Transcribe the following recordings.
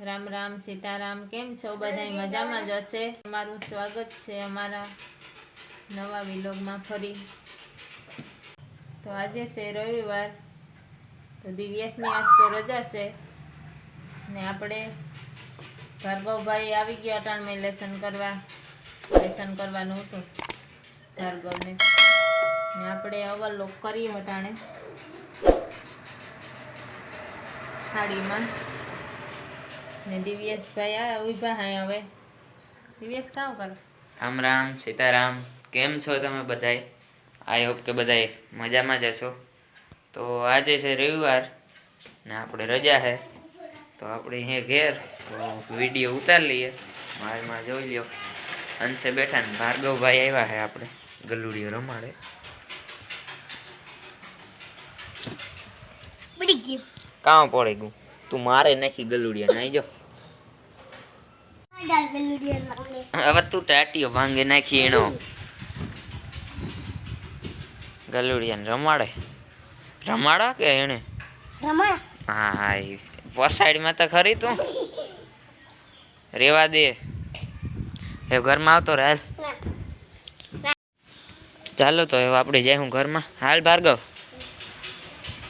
રામ રામ, સીતારામ, કેમ છો? બધા મજામાં જ હશે? અમારું સ્વાગત છે અમારા નવા વિલોગમાં ફરી. તો આજે છે રવિવાર, તો દિવ્યેશની આજ તો રજા છે. ને આપણે ભાર્ગવભાઈ આવી ગયા અટાણમાં લેસન કરવા. લેસન કરવાનું હતું ભાર્ગવને. ને આપણે ઓવરલોક કરીએ અટાણે. થાળીમાં. ને દિવ્યેશભાઈ આ ઊભા હે હવે. દિવ્યેશ કામ કરે? રામ રામ સીતારામ કેમ છો તમે બધાય? આઈ હોપ કે બધાય મજામાં જ હશો. તો આજે છે રવિવાર ને આપણે રજા છે તો આપણે અહીંયા ઘેર તો વીડિયો ઉતારી લઈએ. મારમાં જોઈ લ્યો. અંશે બેઠા ને ભાર્ગવભાઈ આવ્યા છે આપણે ગલુડીઓ રમાડે. કામ પડે ગયું. તું મારે નાખી ગલુડિયા. નાઈ જો. હવે તું ટાટીઓ ભાંગે નાખી એનો. ગલુડિયાને રમાડે. રમાડો કે એને હા હા એ પસાડીમાં તો ખરી તું. રેવા દે. એ ઘરમાં આવતો રહે. ચાલો તો હવે આપણે જાય હું ઘરમાં. હાલ ભાર્ગવ.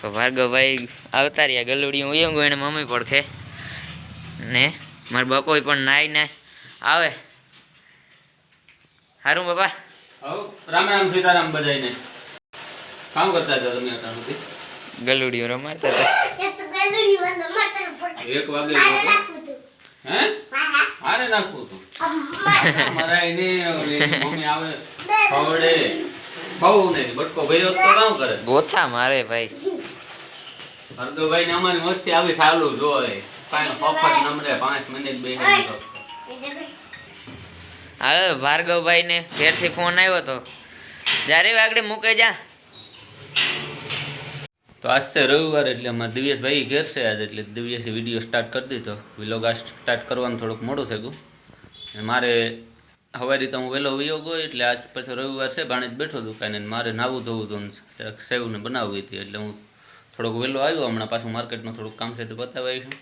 તો ભાર્ગવભાઈ આવતા રહ્યા ગલુડી. હું એમ એને મમ્મી પડખે. ને મારા બાપોય પણ નાઈ ને આવે. હારું બાપા. રામ રામ સીતારામ બધાને કામ કરતા હતા તમે અત્યાર સુધી? ગલુડીઓ રમાડતા હતા. એક આને નાખું તું એને મમ્મી આવે. ખવડે. બહુ બટકો ભર્યો તો કામ કરે? ગોથા મારે ભાઈ. ભાર્ગવભાઈ ને અમારી મસ્તી આવી ચાલુ જ હોય. કાંઈ ફફત પાંચ મિનિટ બે હાલો ભાર્ગવભાઈ ને ઘેરથી ફોન આવ્યો તો. જ્યારે વાગડે મૂકે જા. તો આજ છે રવિવાર એટલે અમારે દિવ્યેશભાઈ ઘેર છે આજે એટલે દિવ્યેશે વીડિયો સ્ટાર્ટ કરી દીધો. વિલોગ આ સ્ટાર્ટ કરવાનું થોડુંક મોડું થઈ ગયું. અને મારે હવારી તો હું વહેલો વયો ગયો એટલે આજ પછી રવિવાર છે ભાણે જ બેઠો હતું કાંઈ નહીં. મારે નાવું ધોવું હતું ને સેવને બનાવવી હતી એટલે હું થોડોક વહેલો આવ્યો હમણાં પાછું માર્કેટમાં થોડુંક કામ છે તો બતાવી આવીશું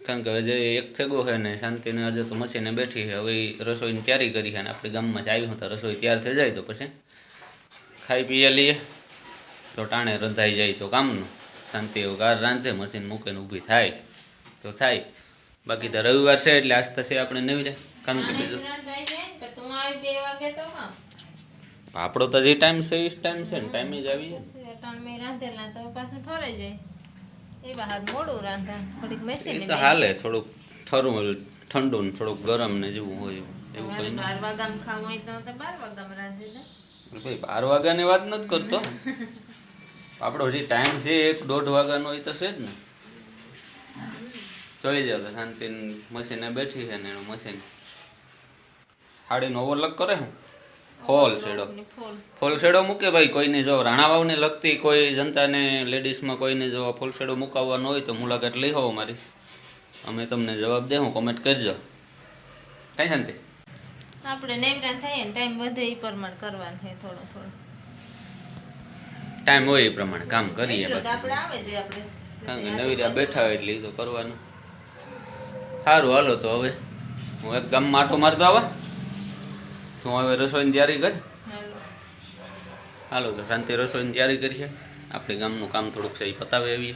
કારણ કે હજે એક થેગો છે ને શાંતિને હજે તો મશીને બેઠી છે. હવે રસોઈની તૈયારી કરી છે અને આપણે ગામમાં જ આવ્યું તો રસોઈ તૈયાર થઈ જાય તો પછી ખાઈ પીએ લઈએ. તો ટાણે રંધાઈ જાય તો કામનું. શાંતિ એવું ગાર રાંધે મશીન મૂકીને ઊભી થાય. તો થાય. બાકી તો રવિવાર છે એટલે આજ થશે આપણે નવી જાય કારણ કે બીજું આપણો તો જે ટાઈમ છે એ જ ટાઈમ છે ને ટાઈમે જ આવી જાય. અટાણમાં રાંધેલા તો પાછું ઠોરાઈ જાય. એ બહાર મોડું રાંધા થોડીક મેસી તો હાલે થોડુંક ઠરું ઠંડુ ને થોડુંક ગરમ ને જેવું હોય. એવું કઈ બાર વાગામાં ખાવું હોય તો બાર વાગામાં રાંધી દે ભાઈ બાર વાગ્યાની વાત નથી કરતો. આપણો જે ટાઈમ છે એક દોઢ વાગ્યાનો એ તો છે જ ને. ચડી જાવ તો શાંતિ મશીને બેઠી છે ને એનું મશીન સાડીનો ઓવરલક કરે હું ફોલ શેડો ફૂલ. શેડો મૂકે ભાઈ કોઈને જો રાણાવાવને લગતી કોઈ જનતાને લેડીઝમાં કોઈને જો ફોલ શેડો મુકાવવાનો હોય તો મુલાકાત લઈ હોવ મારી અમે તમને જવાબ દેવું કોમેન્ટ કરજો. કઈ શાંતિ? આપણે નેવરા થાય ને ટાઈમ વધે એ પ્રમાણે કરવાનું છે થોડો થોડો. ટાઈમ હોય એ પ્રમાણે કામ કરીએ આપણે આવે છે આપણે. નવી રીતે બેઠા હોય એટલે તો કરવાનું. સારું હાલો તો હવે. હું એક ગામમાં આટો મારતો આવા. તું હવે રસોઈની તૈયારી કર. હાલો. તો શાંતિ રસોઈની તૈયારી કરીએ આપણે ગામનું કામ થોડુંક છે એ પતાવી આવીએ.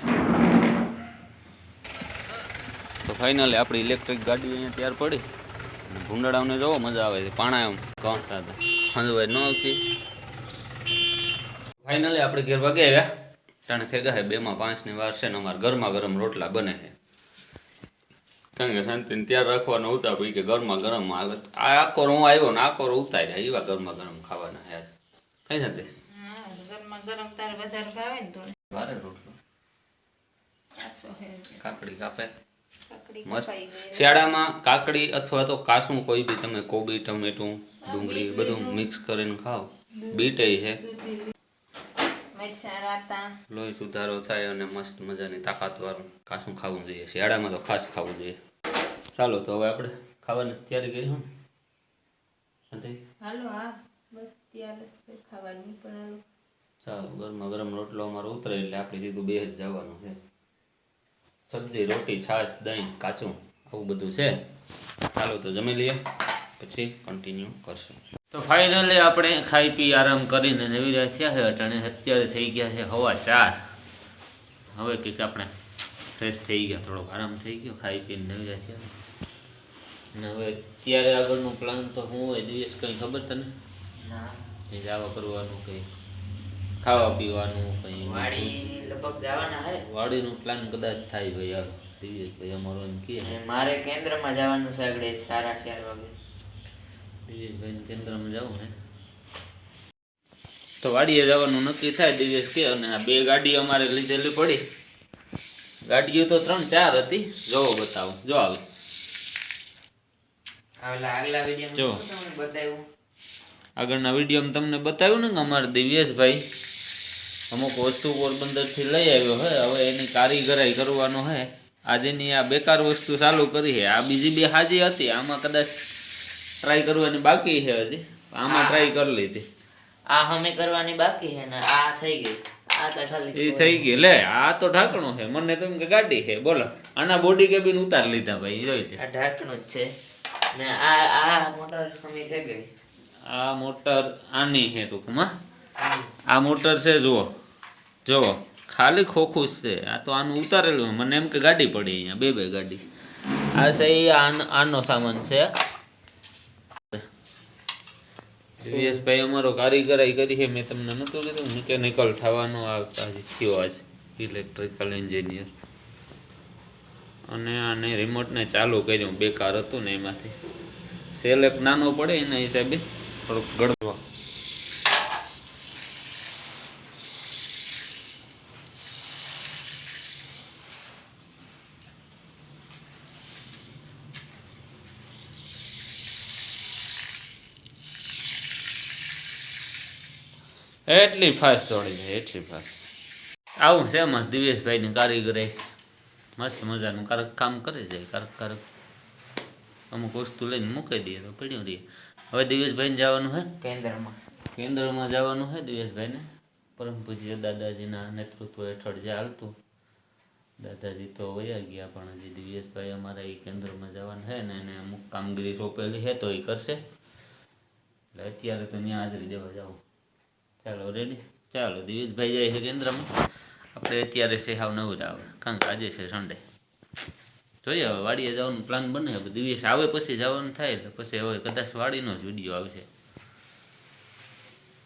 તો ફાઇનલી આપણી ઇલેક્ટ્રિક ગાડી અહીંયા તૈયાર પડી. ભૂંડાડાઓને જોવો મજા આવે છે. પાણા એમ કોણતા હતા ખંજવાય ન આવતી. ફાઇનલી આપણે ઘેર વાગે આવ્યા. ત્રણ થેગા છે બેમાં પાંચની વાર છે ને અમારે ગરમા ગરમ રોટલા બને છે. કારણ કે શાંતિને ત્યાં રાખવાનો ઉતાર ભાઈ કે ગરમા ગરમ આ આકોર હું આવ્યો ને આકોર ઉતાર્યા. એવા ગરમા ગરમ ખાવાના હે કઈ શાંતિ? ગરમા ગરમ તારે વધારે ભાવે ને થોડું ભારે રોટલો. કાકડી કાપે. મસ્ત. શિયાળામાં કાકડી અથવા તો કાસું કોઈ બી તમે કોબી ટમેટું ડુંગળી બધું મિક્સ કરીને ખાઓ. બીટે છે. લોહી સુધારો થાય અને મસ્ત મજાની તાકાતવાળું કાસું ખાવું જોઈએ. શિયાળામાં તો ખાસ ખાવું જોઈએ. ચાલો તો હવે આપણે ખાવાની તૈયારી કરી હું. હાલો હા બસ તૈયાર છે ખાવાની પણ હાલો. ચાલો ગરમા ગરમ રોટલો અમારો ઉતરે એટલે આપણે સીધું બે જ જવાનું છે. સબ્જી રોટી છાશ દહીં કાચું આવું બધું છે. ચાલો તો જમી લઈએ પછી કન્ટિન્યુ કરશું. તો ફાઇનલી આપણે ખાઈ પી આરામ કરીને નવી રહ્યા થયા છે. અટાણે અત્યારે થઈ ગયા છે હવા ચાર. હવે કંઈક આપણે ફ્રેશ થઈ ગયા થોડોક આરામ થઈ ગયો ખાઈ પીને નવી રહ્યા થયા. ને હવે અત્યારે આગળનું પ્લાન તો હું હોય દિવસ કંઈ ખબર તને? ના. એ જવા કરવાનું કંઈ? ખાવા પીવાનું કંઈ લગભગ જવાના હે. વાડીનું પ્લાન કદાચ થાય ભાઈ યાર દિવ્યેશભાઈ અમારો એમ કે મારે કેન્દ્રમાં જવાનું છે આગળ સારા ચાર વાગે. દિવ્યેશભાઈને કેન્દ્રમાં જવું હે? તો વાડીએ જવાનું નક્કી થાય દિવ્યેશ કે અને આ બે ગાડી અમારે લીધેલી પડી. ગાડીઓ તો ત્રણ ચાર હતી. જોવો બતાવો. જો આવે આગલા જો. વીડિયો બતાવ્યું. આગળના વિડીયોમાં તમને બતાવ્યું ને કે અમારા દિવ્યેશભાઈ અમુક વસ્તુ પોરબંદરથી લઈ આવ્યો હે હવે એની કારીગરાઈ કરવાનો હે. આજેની આ બેકાર વસ્તુ ચાલુ કરી છે આ બીજી બે હાજી હતી આમાં કદાચ ટ્રાય કરવાની બાકી છે હજી. આમાં ટ્રાય કરી લીધી. આ અમે કરવાની બાકી છે ને આ થઈ ગઈ. એ થઈ ગઈ. લે આ તો ઢાંકણું છે મને તો એમ કે ગાડી છે બોલો. આના બોડી કેબિન ઉતાર લીધા ભાઈ જોઈ ઢાંકણું જ છે. ને આ આ મોટર હમી થઈ ગઈ. આ મોટર આની છે ટૂંકમાં. આ મોટર છે જુઓ. જુઓ. ખાલી ખોખું જ છે. આ તો આનું ઉતારેલું મને એમ કે ગાડી પડી અહીંયા. બે બે ગાડી. આ છે આનો સામાન છે. દિવ્યેશભાઈ અમારો કારીગરાઈ કરી છે. મેં તમને નહોતું કીધું. મિકેનિકલ થવાનો આ થયો આજે. ઇલેક્ટ્રિકલ એન્જિનિયર અને આને રિમોટને ચાલુ કર્યું. બેકાર હતું ને એમાંથી. સેલ એક નાનો પડે એના હિસાબે થોડુંક ગળવા. એટલી ફાસ્ટ દોડી જાય એટલી ફાસ્ટ આવું છે દિવેશભાઈની કારીગરી. મસ્ત મજાનું. કારક કામ કરે જાય કારક કારક. અમુક વસ્તુ લઈને મૂકી દઈએ તો પડ્યું રહીએ હવે દિવેશભાઈને જવાનું હે? કેન્દ્રમાં. કેન્દ્રમાં જવાનું હે દિવેશભાઈને? પરમ પૂજ્ય દાદાજીના નેતૃત્વ હેઠળ જે હાલતું. દાદાજી તો વયા ગયા પણ હજી દિવ્યેશભાઈ અમારા એ કેન્દ્રમાં જવાનું છે ને એને અમુક કામગીરી સોંપેલી છે તો એ કરશે. એટલે અત્યારે તો ત્યાં હાજરી દેવા જાઓ. ચાલો રેડી ચાલો દિવેશભાઈ જાય છે કેન્દ્રમાં. આપણે અત્યારે છે હાવ જ આવે કારણ કે આજે છે સન્ડે જોઈએ હવે, વાડીએ જવાનું પ્લાન બને હવે. દિવ્યેશ આવે પછી જવાનું થાય એટલે પછી હવે કદાચ વાડીનો જ વીડિયો આવશે.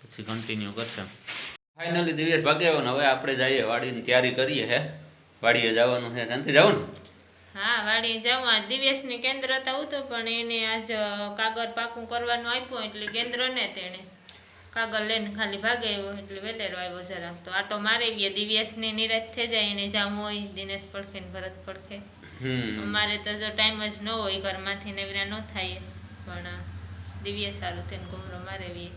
પછી કન્ટિન્યુ કરશે. ફાઇનલી દિવસ ભાગે આવ્યો ને હવે આપણે જઈએ વાડીની તૈયારી કરીએ હે. વાડીએ જવાનું છે. શાંતિ, જવાનું? હા વાડી જવા. દિવ્યેશની કેન્દ્ર હતા આવતું પણ એને આજ કાગળ પાકું કરવાનું આપ્યું એટલે કેન્દ્રને તેણે. કાગળ લઈને ખાલી ભાગે આવ્યો એટલે વેલેરો આવ્યો જરાક. તો આટો મારી ગયા દિવ્યાસની નિરાશ થઈ જાય એને જામ હોય દિનેશ પડખે ને ભરત પડખે. અમારે તો જો ટાઈમ જ ન હોય ઘરમાંથી નવરા ન થાય. પણ દિવ્ય સારું થઈને ઘૂમરો મારેવીએ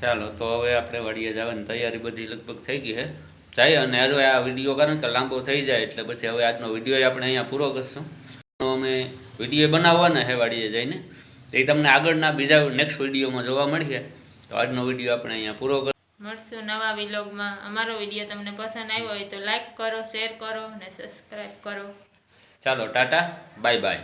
ચાલો તો હવે આપણે વાડીએ જવાની તૈયારી બધી લગભગ થઈ ગઈ હે. જાય અને હવે આ વીડિયો કારણ કે લાંબો થઈ જાય એટલે પછી હવે આજનો વીડિયો આપણે અહીંયા પૂરો કરશું. અમે વીડિયો બનાવવાના હે વાડીએ જઈને. તો એ તમને આગળના બીજા નેક્સ્ટ વિડીયોમાં જોવા મળશે તો આજનો વીડિયો આપણે અહીંયા પૂરો કર મળશું નવા વિલોગમાં. અમારો વીડિયો તમને પસંદ આવ્યો હોય તો લાઈક કરો શેર કરો અને સબસ્ક્રાઈબ કરો. ચાલો ટાટા. Bye bye.